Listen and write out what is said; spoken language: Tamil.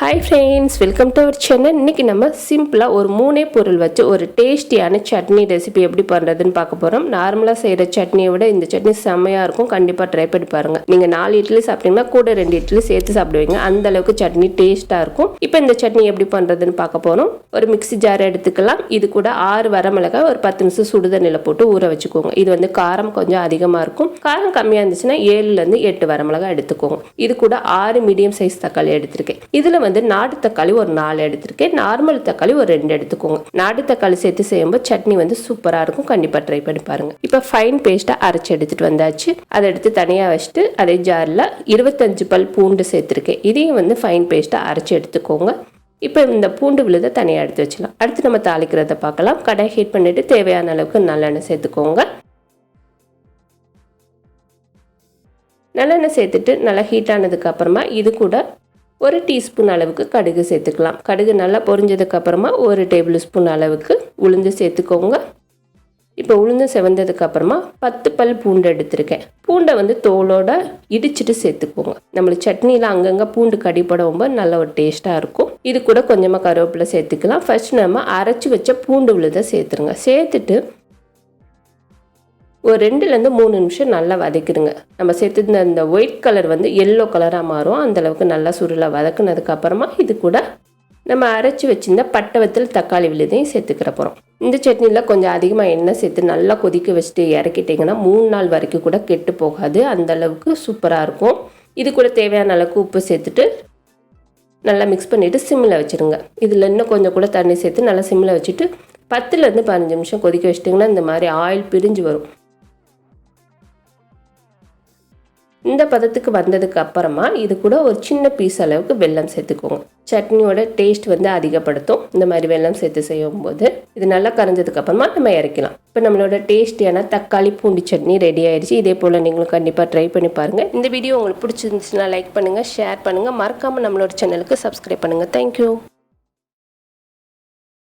Hi friends welcome to our channel இன்னைக்கு நம்ம சிம்பிளாக ஒரு மூணே பொருள் வச்சு ஒரு டேஸ்டியான சட்னி ரெசிபி எப்படி பண்ணுறதுன்னு பார்க்க போகிறோம் நார்மலாக செய்கிற சட்னியை விட இந்த சட்னி செம்மையாக இருக்கும். கண்டிப்பாக ட்ரை பண்ணி பாருங்கள் நீங்கள் நாலு இட்லி சாப்பிட்டீங்கன்னா கூட ரெண்டு இட்லி சேர்த்து சாப்பிடுவீங்க. அந்த அளவுக்கு சட்னி டேஸ்ட்டாக இருக்கும். இப்போ இந்த சட்னி எப்படி பண்ணுறதுன்னு பார்க்க போகிறோம் ஒரு மிக்ஸி ஜார் எடுத்துக்கலாம். இது கூட ஆறு வரமிளகாய் ஒரு பத்து நிமிஷம் சுடுதண்ணியில் போட்டு ஊற வச்சுக்கோங்க. இது வந்து காரம் கொஞ்சம் அதிகமாக இருக்கும். காரம் கம்மியாக இருந்துச்சுன்னா ஏழுலேருந்து எட்டு வரமிளகாய் எடுத்துக்கோங்க. இது கூட ஆறு மீடியம் சைஸ் தக்காளி எடுத்திருக்கேன். இதில் வந்து வந்து நாட்டு தக்காளி ஒரு நாலு எடுத்திருக்கேன். நார்மல் தக்காளி ஒரு ரெண்டு எடுத்துக்கோங்க. நாட்டு தக்காளி சேர்த்து செய்யும்போது சட்னி வந்து சூப்பராக இருக்கும். கண்டிப்பாக ட்ரை பண்ணி பாருங்க. இப்போ ஃபைன் பேஸ்ட்டாக அரைச்சி எடுத்துட்டு வந்தாச்சு. அதை எடுத்து தனியாக வச்சுட்டு அதே ஜாரில் இருபத்தஞ்சு பல் பூண்டு சேர்த்துருக்கேன். இதையும் வந்து ஃபைன் பேஸ்ட்டாக அரைச்சி எடுத்துக்கோங்க. இப்போ இந்த பூண்டு விழுதை தனியாக எடுத்து வச்சிடலாம் அடுத்து நம்ம தாளிக்கிறத பார்க்கலாம். கடாய் ஹீட் பண்ணிட்டு தேவையான அளவுக்கு நல்லெண்ணெய் சேர்த்துக்கோங்க. நல்லெண்ணெய் சேர்த்துட்டு நல்லா ஹீட் ஆனதுக்கு அப்புறமா இது கூட ஒரு டீஸ்பூன் அளவுக்கு கடுகு சேர்த்துக்கலாம். கடுகு நல்லா பொரிஞ்சதுக்கு அப்புறமா ஒரு டேபிள் ஸ்பூன் அளவுக்கு உளுந்து சேர்த்துக்கோங்க. இப்போ உளுந்து செவந்ததுக்கு அப்புறமா பத்து பல் பூண்டு எடுத்திருக்கேன். பூண்டை வந்து தோலோட இடிச்சிட்டு சேர்த்துக்கோங்க. நம்மளுக்கு சட்னியில் அங்கங்கே பூண்டு கடிப்படவும் நல்ல ஒரு டேஸ்ட்டாக இருக்கும். இது கூட கொஞ்சமாக கருவேப்பிலை சேர்த்துக்கலாம். ஃபர்ஸ்ட் நம்ம அரைச்சி வச்ச பூண்டு உளுதை சேர்த்துருங்க. சேர்த்துட்டு ஒரு ரெண்டுலேருந்து மூணு நிமிஷம் நல்லா வதக்கிடுங்க. நம்ம சேர்த்துருந்த அந்த ஒயிட் கலர் வந்து எல்லோ கலராக மாறும். அந்தளவுக்கு நல்லா சுருளாக வதக்குனதுக்கப்புறமா இது கூட நம்ம அரைச்சி வச்சிருந்த பட்டை வத்தல் தக்காளி விழுதையும் சேர்த்துக்கிற போகிறோம் இந்த சட்னியில் கொஞ்சம் அதிகமாக எண்ணெய் சேர்த்து நல்லா கொதிக்க வச்சுட்டு இறக்கிட்டிங்கன்னா மூணு நாள் வரைக்கும் கூட கெட்டு போகாது. அந்தளவுக்கு சூப்பராக இருக்கும். இது கூட தேவையான அளவுக்கு உப்பு சேர்த்துட்டு நல்லா மிக்ஸ் பண்ணிவிட்டு சிம்மில் வச்சுருங்க. இதில் இன்னும் கொஞ்சம் கூட தண்ணி சேர்த்து நல்லா சிம்மில் வச்சுட்டு பத்துலேருந்து பதினஞ்சு நிமிஷம் கொதிக்க வச்சிட்டிங்கன்னா இந்த மாதிரி ஆயில் பிரிஞ்சு வரும். இந்த பதத்துக்கு வந்ததுக்கு அப்புறமா இது கூட ஒரு சின்ன பீஸ் அளவுக்கு வெல்லம் சேர்த்துக்கோங்க. சட்னியோட டேஸ்ட் வந்து அதிகப்படுத்தும். இந்த மாதிரி வெல்லம் சேர்த்து செய்யும் போது இது நல்லா கரைஞ்சதுக்கு அப்புறமா நம்ம இறக்கலாம். இப்போ நம்மளோட டேஸ்டியான தக்காளி பூண்டி சட்னி ரெடி ஆயிடுச்சு. இதே போல் நீங்களும் கண்டிப்பாக ட்ரை பண்ணி பாருங்கள் இந்த வீடியோ உங்களுக்கு பிடிச்சிருந்துச்சுன்னா லைக் பண்ணுங்கள் ஷேர் பண்ணுங்கள் மறக்காமல் நம்மளோட சேனலுக்கு சப்ஸ்கிரைப் பண்ணுங்கள் தேங்க்யூ